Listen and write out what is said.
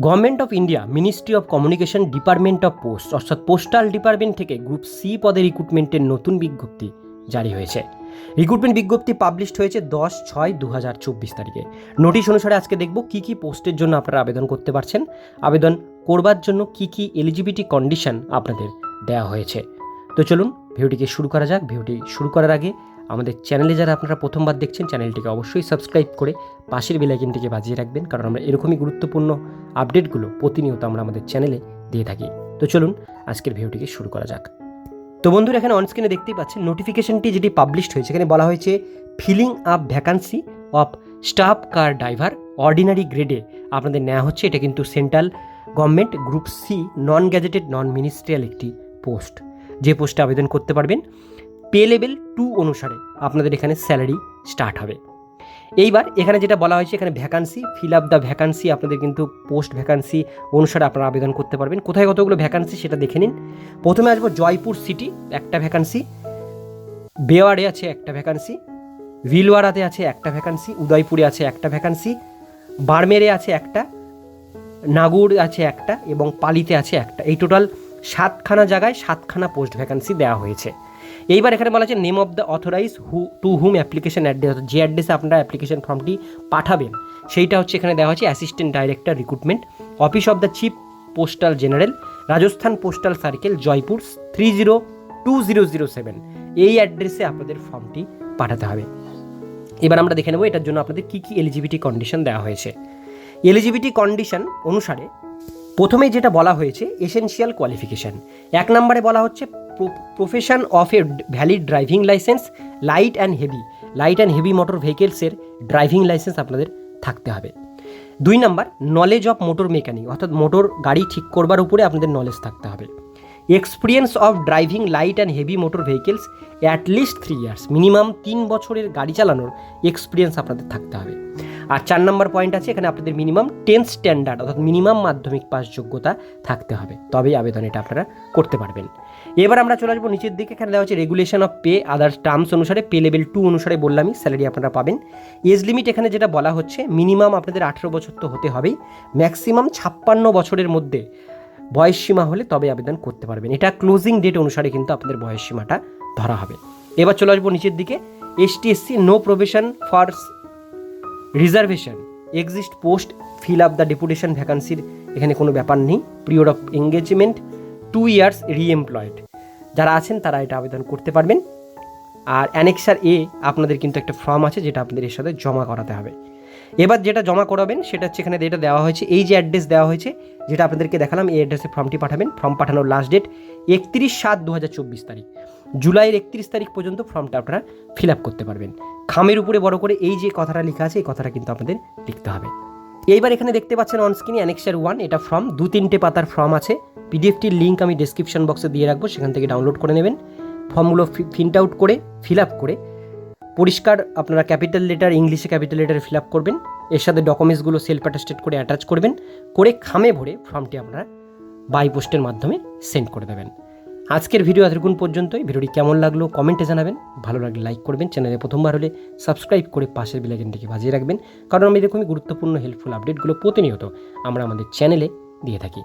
Government of India ministry of communication department of post অর্থাৎ postal department থেকে group C পদের রিক্রুটমেন্টের নতুন বিজ্ঞপ্তি জারি হয়েছে। রিক্রুটমেন্ট বিজ্ঞপ্তি পাবলিশড হয়েছে দশ ছয় দু হাজার চব্বিশ তারিখে। নোটিশ অনুসারে আজকে দেখব কী কী পোস্টের জন্য আপনারা আবেদন করতে পারছেন। আবেদন করবার জন্য কী কী এলিজিবিলিটি কন্ডিশন আপনাদের দেওয়া হয়েছে। তো চলুন ভিডিওটিকে শুরু করা যাক। ভিডিওটি শুরু করার আগে আমাদের চ্যানেলে যারা আপনারা প্রথমবার দেখছেন, চ্যানেলটিকে অবশ্যই সাবস্ক্রাইব করে পাশের বেলাইকিনটিকে বাজিয়ে রাখবেন, কারণ আমরা এরকমই গুরুত্বপূর্ণ আপডেটগুলো প্রতিনিয়ত আমরা আমাদের চ্যানেলে দিয়ে থাকি। তো চলুন আজকের ভিডিওটিকে শুরু করা যাক। তো বন্ধুরা, এখানে অনস্ক্রিনে দেখতেই পাচ্ছেন নোটিফিকেশনটি যেটি পাবলিশড হয়েছে, এখানে বলা হয়েছে filling up vacancy of staff car driver ordinary গ্রেডে আপনাদের নেওয়া হচ্ছে, এটা কিন্তু central government group C non gazetted non ministerial একটি পোস্ট যে পোস্টে আবেদন করতে পারবেন, পে লেভেল টু অনুসারে আপনাদের এখানে স্যালারি স্টার্ট হবে। এইবার এখানে যেটা বলা হয়েছে, এখানে vacancy, fill up the vacancy, আপনাদের কিন্তু পোস্ট ভ্যাকান্সি অনুসারে আপনারা আবেদন করতে পারবেন। কোথায় কতগুলো ভ্যাকান্সি সেটা দেখে নিন। প্রথমে আসব জয়পুর সিটি, একটা ভ্যাকান্সি। বেওয়ারে আছে একটা ভ্যাকান্সি। ভিলওয়ারাতে আছে একটা ভ্যাকান্সি। উদয়পুরে আছে একটা ভ্যাকান্সি। বারমেরে আছে একটা। নাগুর আছে একটা এবং পালিতে আছে একটা। এই টোটাল সাতখানা জায়গায় সাতখানা পোস্ট ভ্যাকান্সি দেওয়া হয়েছে। এইবার এখানে বলা আছে name of the authorize who to whom application address যে অ্যাড্রেসে আপনারা অ্যাপ্লিকেশন ফর্মটি পাঠাবেন, সেইটা হচ্ছে এখানে দেওয়া হচ্ছে assistant director recruitment office of the chief postal general Rajasthan postal circle Jaipur three zero two zero zero seven এই অ্যাড্রেসে আপনাদের ফর্মটি পাঠাতে হবে। এবার আমরা দেখে নেব এটার জন্য আপনাদের কী কী এলিজিবিলিটি কন্ডিশন দেওয়া হয়েছে। এলিজিবিলিটি কন্ডিশন অনুসারে প্রথমে যেটা বলা হয়েছে এসেনশিয়াল কোয়ালিফিকেশান এক নম্বরে বলা হচ্ছে profession of a valid driving licence light and heavy light and heavy motor ভেহিকেলসের driving licence আপনাদের থাকতে হবে। দুই নম্বর নলেজ অফ মোটর মেকানিক অর্থাৎ মোটর গাড়ি ঠিক করবার উপরে আপনাদের নলেজ থাকতে হবে। Experience of driving light and heavy motor vehicles at least three years minimum তিন বছরের গাড়ি চালানোর এক্সপিরিয়েন্স আপনাদের থাকতে হবে। আর চার নম্বর পয়েন্ট আছে, এখানে আপনাদের মিনিমাম টেন্থ স্ট্যান্ডার্ড অর্থাৎ মিনিমাম মাধ্যমিক পাস যোগ্যতা থাকতে হবে। তবেই আবেদন এটা আপনারা করতে পারবেন। এবার আমরা চলে আসব নিচের দিকে, এখানে দেওয়া হচ্ছে regulation of pay others terms অনুসারে পে লেভেল টু অনুসারে বললামই স্যালারি আপনারা পাবেন। এজ লিমিট এখানে যেটা বলা হচ্ছে মিনিমাম আপনাদের আঠেরো বছর তো হতে হবেই। ম্যাক্সিমাম ছাপ্পান্ন বছরের মধ্যে বয়স সীমা হলে তবে আবেদন করতে পারবেন। এটা ক্লোজিং ডেট অনুসারে কিন্তু আপনাদের বয়স সীমাটা ধরা হবে। এবার চলে আসব নিচের দিকে। ST SC no provision for reservation exist post fill up the deputation ভ্যাকান্সির এখানে কোনো ব্যাপার নেই। Period of engagement two years reemployed যারা আছেন তারা এটা আবেদন করতে পারবেন। আর অ্যানেক্সার এ আপনাদের কিন্তু একটা ফর্ম আছে যেটা আপনাদের এর সাথে জমা করাতে হবে। এবার যেটা জমা করাবেন, সেটা হচ্ছে এখানে যেটা দেওয়া হয়েছে, এই যে অ্যাড্রেস দেওয়া হয়েছে, যেটা আপনাদেরকে দেখালাম, এই অ্যাড্রেসে ফর্মটি পাঠাবেন ফর্ম পাঠানোর লাস্ট ডেট একত্রিশ সাত দু তারিখ। জুলাইয়ের একত্রিশ তারিখ পর্যন্ত ফর্মটা আপনারা ফিল আপ করতে পারবেন। খামের উপরে বড় করে এই যে কথাটা লেখা আছে, এই কথাটা কিন্তু আপনাদের লিখতে হবে। এইবার এখানে দেখতে পাচ্ছেন অন স্ক্রিনে অ্যানেক্সার ওয়ান এটা ফর্ম দু তিনটে পাতার ফর্ম আছে। পিডিএফটির লিঙ্ক আমি ডিসক্রিপশন বক্সে দিয়ে রাখব, সেখান থেকে ডাউনলোড করে নেবেন। ফর্মগুলো প্রিন্ট আউট করে ফিল আপ করে পরিষ্কার আপনারা ক্যাপিটাল লেটার ইংলিশে ক্যাপিটাল লেটার ফিল আপ করবেন। এর সাথে ডকুমেন্টসগুলো সেলফ অ্যাটাস্টেড করে অ্যাটাচ করবেন। করে খামে ভরে ফর্মটি আপনারা বাই পোস্টের মাধ্যমে সেন্ড করে দেবেন। আজকের ভিডিও এতক্ষণ পর্যন্তই। ভিডিওটি কেমন লাগল কমেন্টে জানাবেন। ভালো লাগলে লাইক করবেন। চ্যানেলে প্রথমবার হলে সাবস্ক্রাইব করে পাশের বেলাইকনটিকে বাজিয়ে রাখবেন। কারণ আমি এরকমই গুরুত্বপূর্ণ হেল্পফুল আপডেটগুলো প্রতিনিয়ত আমরা আমাদের চ্যানেলে দিয়ে থাকি।